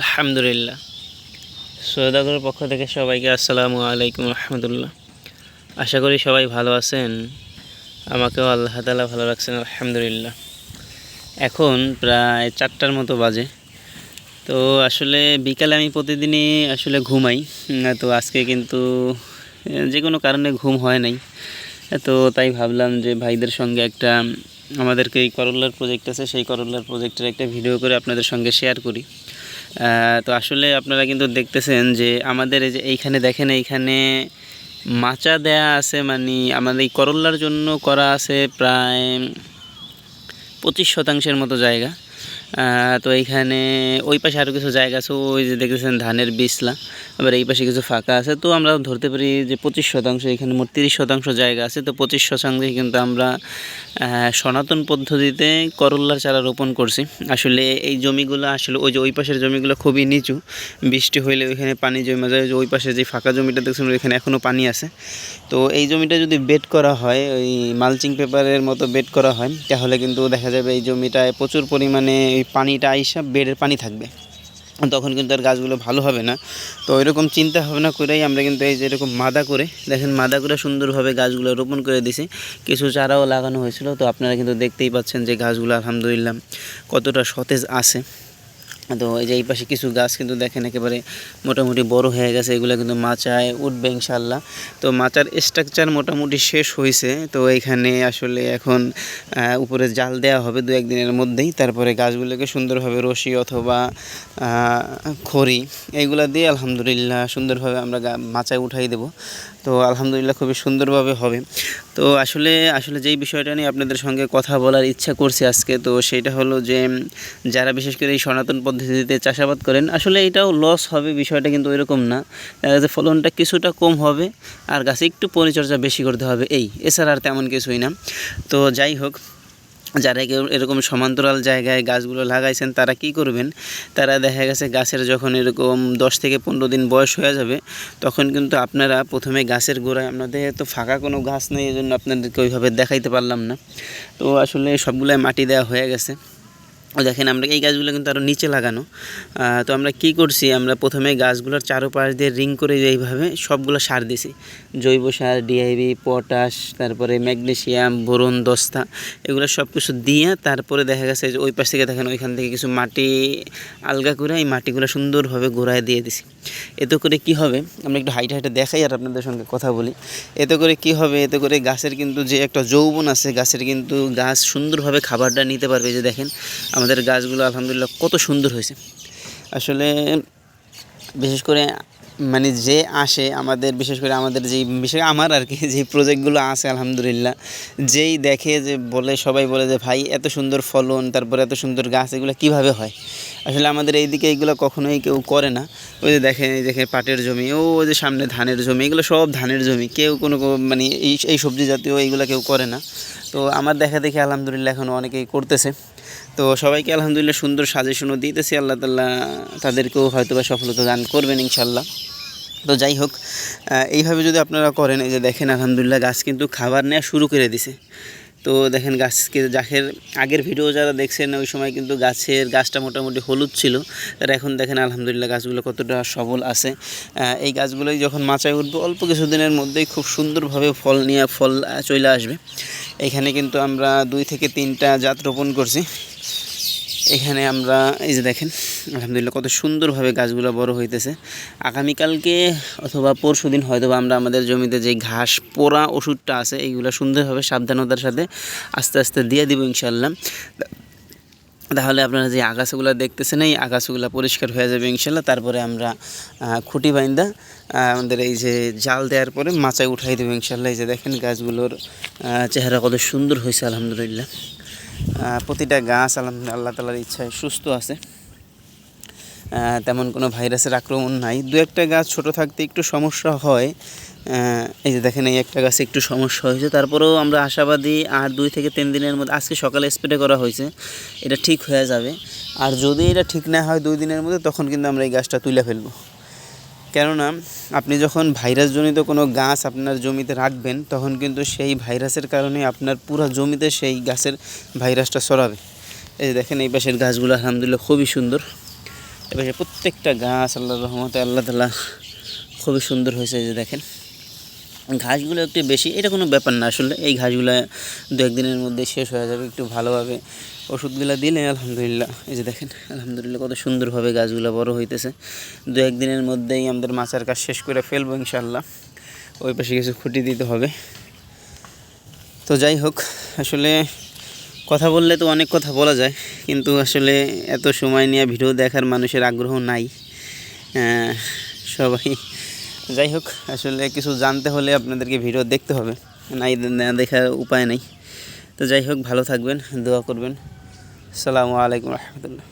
আলহামদুলিল্লাহ। সৈয়দাগরের পক্ষ থেকে সবাইকে আসসালামু আলাইকুম রহমতুল্লাহ। আশা করি সবাই ভালো আছেন। আমাকেও আল্লাহ তালা ভালো রাখছেন, আলহামদুলিল্লাহ। এখন প্রায় চারটার মতো বাজে। তো আসলে বিকালে আমি প্রতিদিনই আসলে ঘুমাই। তো আজকে কিন্তু যে কোনো কারণে ঘুম হয় নাই। তো তাই ভাবলাম যে ভাইদের সঙ্গে একটা, আমাদেরকে এই করল্লার প্রজেক্ট আছে, সেই করল্লার প্রজেক্টের একটা ভিডিও করে আপনাদের সঙ্গে শেয়ার করি। তো আসলে আপনারা কিন্তু দেখতেছেন যে আমাদের এই যে এইখানে দেখেন, এইখানে মাচা দেয়া আছে মানে আমাদের এই করল্লার জন্য করা আছে প্রায় পঁচিশ শতাংশের মতো জায়গা। তো এইখানে ওই পাশে আরও কিছু জায়গা আছে, ওই যে দেখতেছেন ধানের বিছলা। আবার এই পাশে কিছু ফাঁকা আছে, তো আমরা ধরতে পারি যে পঁচিশ শতাংশ, এখানে মোট তিরিশ শতাংশ জায়গা আছে, তো পঁচিশ শতাংশে কিন্তু আমরা সনাতন পদ্ধতিতে করল্লার চারা রোপণ করছি। আসলে এই জমিগুলো, আসলে ওই যে ওই পাশের জমিগুলো খুবই নিচু। বৃষ্টি হইলে ওইখানে পানি জমে যায়। ওই যে ওই পাশে যে ফাঁকা জমিটা দেখছেন, ওইখানে এখনও পানি আছে। তো এই জমিটা যদি বেড করা হয়, ওই মালচিং পেপারের মতো বেড করা হয়, তাহলে কিন্তু দেখা যাবে এই জমিটায় প্রচুর পরিমাণে ওই পানিটা আইসা বেডের পানি থাকবে। তখন কিন্তু আর গাছগুলো ভালো হবে না। তো ওইরকম চিন্তা ভাবনা করেই আমরা কিন্তু এই যে এরকম মাদা করে, দেখেন মাদা করে সুন্দরভাবে গাছগুলো রোপণ করে দিছি কিছু চারাও লাগানো হয়েছিল, তো আপনারা কিন্তু দেখতেই পাচ্ছেন যে গাছগুলো আলহামদুলিল্লাহ কতটা সতেজ আছে। তো এই যে এই পাশে কিছু গাছ কিন্তু দেখেন একেবারে মোটামুটি বড় হয়ে গেছে, এগুলো কিন্তু মাচায় উঠবে ইনশাল্লাহ তো মাচার স্ট্রাকচার মোটামুটি শেষ হয়েছে তো এইখানে আসলে এখন উপরে জাল দেওয়া হবে দু একদিনের মধ্যেই, তারপরে গাছগুলোকে সুন্দরভাবে রশি অথবা খড়ি এইগুলা দিয়ে আলহামদুলিল্লাহ সুন্দরভাবে আমরা মাচায় উঠাই দেব। তো আলহামদুলিল্লাহ খুবই সুন্দরভাবে হবে। তো আসলে আসলে যেই বিষয়টা নিয়ে আপনাদের সঙ্গে কথা বলার ইচ্ছা করছি আজকে, তো সেটা হলো যে যারা বিশেষ করে এই সনাতন পদ্ধতিতে চাষাবাদ করেন, আসলে এটাও লস হবে বিষয়টা কিন্তু এরকম না। যে ফলনটা কিছুটা কম হবে, আর গাছে একটু পরিচর্যা বেশি করতে হবে, এই। এছাড়া আর তেমন কিছুই না। তো যাই হোক যারা কেউ এরকম সমান্তরাল জায়গায় গাছগুলো লাগাইছেন, তারা কি করবেন? তারা দেখা গেছে গাছের যখন এরকম দশ থেকে পনেরো দিন বয়স হয়ে যাবে, তখন কিন্তু আপনারা প্রথমে গাছের গোড়ায়, আপনাদের তো ফাঁকা কোনো গাছ নেই, এই জন্য আপনাদেরকে ওইভাবে দেখাইতে পারলাম না। তো আসলে সবগুলাই মাটি দেওয়া হয়ে গেছে। দেখেন আমরা এই গাছগুলো কিন্তু আরও নিচে লাগানো। তো আমরা কি করছি? আমরা প্রথমে গাছগুলোর চারোপাশ দিয়ে রিং করে এইভাবে সবগুলো সার দিছি। জৈব সার ডিআইবি পটাশ, তারপরে ম্যাগনেসিয়াম, বোরন, দস্তা এগুলো সব কিছু দিয়ে তারপরে দেখা গেছে যে ওই পাশ থেকে দেখেন ওইখান থেকে কিছু মাটি, আলগা করে এই মাটিগুলো সুন্দরভাবে গোড়ায় দিয়ে দিছি। এতে করে কি হবে? আমরা একটু হাইটে হাইটে দেখাই আর আপনাদের সঙ্গে কথা বলি। এতে করে কি হবে? এতে করে গাছের কিন্তু যে একটা যৌবন আছে, গাছের কিন্তু গাছ সুন্দরভাবে খাবারটা নিতে পারবে। যে দেখেন আমাদের গাছগুলো আলহামদুলিল্লাহ কত সুন্দর হয়েছে। আসলে বিশেষ করে মানে যে আসে আমাদের, বিশেষ করে আমাদের যেই, বিশেষ আমার আর কি যে প্রজেক্টগুলো আছে আলহামদুলিল্লাহ, যেই দেখে যে বলে, সবাই বলে যে, ভাই, এত সুন্দর ফলন, তারপরে এত সুন্দর গাছ, এগুলো কীভাবে হয়? আসলে আমাদের এইদিকে এইগুলো কখনোই কেউ করে না। ওই যে দেখেন, এই দেখে পাটের জমি, ও ওই যে সামনে ধানের জমি, এগুলো সব ধানের জমি। কেউ কোনো মানে এই এই সবজি জাতীয় এইগুলো কেউ করে না। তো আমার দেখা দেখে আলহামদুলিল্লাহ এখন অনেকেই করতেছে। তো সবাইকে আলহামদুলিল্লাহ সুন্দর সাজেশনও দিতেছি। আল্লাহ তাল্লাহ তাদেরকেও হয়তো বা সফলতা দান করবেন ইনশাল্লাহ তো যাই হোক এইভাবে যদি আপনারা করেন, এই যে দেখেন আলহামদুলিল্লাহ গাছ কিন্তু খাবার নেওয়া শুরু করে দিছে। তো দেখেন গাছকে গাছের আগের ভিডিও যারা দেখছেন, ওই সময় কিন্তু গাছের গাছটা মোটামুটি হলুদ ছিল। আর এখন দেখেন আলহামদুলিল্লাহ গাছগুলো কতটা সবল আছে। এই গাছগুলোই যখন মাচায় উঠবে, অল্প কিছুদিনের মধ্যেই খুব সুন্দরভাবে ফল নিয়ে ফল চলে আসবে। এখানে কিন্তু আমরা দুই থেকে তিনটা জাত রোপণ করছি। এখানে আমরা, এই যে দেখেন, আলহামদুলিল্লাহ কত সুন্দরভাবে গাছগুলো বড় হইতেছে। আগামীকালকে অথবা পরশু দিন হয়তোবা আমরা আমাদের জমিতে যে ঘাস পোড়া ওষুধটা আছে, এইগুলো সুন্দরভাবে সাবধানতার সাথে আস্তে আস্তে দিয়ে দিব ইনশাল্লাহ তাহলে আপনারা যে আগাছাগুলো দেখতেছেন, এই আগাছাগুলো পরিষ্কার হয়ে যাবে ইনশাল্লাহ তারপরে আমরা খুঁটি বাইন্দা আমাদের এই যে জাল দেওয়ার পরে মাচায় উঠাই দেবো ইনশাল্লাহ এই যে দেখেন গাছগুলোর চেহারা কত সুন্দর হয়েছে, আলহামদুলিল্লাহ। প্রতিটা গাছ আলহামদুলিল্লাহ, আল্লাহ তালার ইচ্ছায় সুস্থ আছে। তেমন কোনো ভাইরাসের আক্রমণ নাই। দু একটা গাছ ছোট থাকতে একটু সমস্যা হয়। এই যে দেখেন, এই একটা গাছে একটু সমস্যা হয়েছে। তারপরেও আমরা আশাবাদী আর দুই থেকে তিন দিনের মধ্যে, আজকে সকালে স্প্রে করা হয়েছে। এটা ঠিক হয়ে যাবে। আর যদি এটা ঠিক না হয় দুই দিনের মধ্যে, তখন কিন্তু আমরা এই গাছটা তুলে ফেলব। কেননা আপনি যখন ভাইরাসজনিত কোনো গাছ আপনার জমিতে রাখবেন, তখন কিন্তু সেই ভাইরাসের কারণে আপনার পুরো জমিতে সেই গাছের ভাইরাসটা ছড়াবে। এই যে দেখেন, এই পাশের গাছগুলো আলহামদুলিল্লাহ খুবই সুন্দর। এবারে প্রত্যেকটা গাছ আল্লাহ রহমতে, আল্লাহ তালা খুবই সুন্দর হয়েছে, এই যে দেখেন। ঘাসগুলো একটু বেশি, এটা কোনো ব্যাপার না। আসলে এই ঘাসগুলো দু একদিনের মধ্যে শেষ হয়ে যাবে একটু ভালোভাবে। ওষুধগুলো দিলে আলহামদুলিল্লাহ। এই যে দেখেন, আলহামদুলিল্লাহ কত সুন্দরভাবে গাছগুলো বড় হইতেছে। দু একদিনের মধ্যেই আমাদের মাছের কাজ শেষ করে ফেলব ইনশাল্লাহ ওই পাশে কিছু খুঁটি দিতে হবে। তো যাই হোক, আসলে কথা বললে তো অনেক কথা বলা যায়, কিন্তু আসলে এত সময় নিয়ে ভিডিও দেখার মানুষের আগ্রহ নাই। সবাই যাই হোক, আসলে কিছু জানতে হলে আপনাদেরকে ভিডিও দেখতে হবে। নাই না দেখার উপায় নেই। তো যাই হোক, ভালো থাকবেন, দোয়া করবেন। সালামু আলাইকুম রহমতুল্লাহ।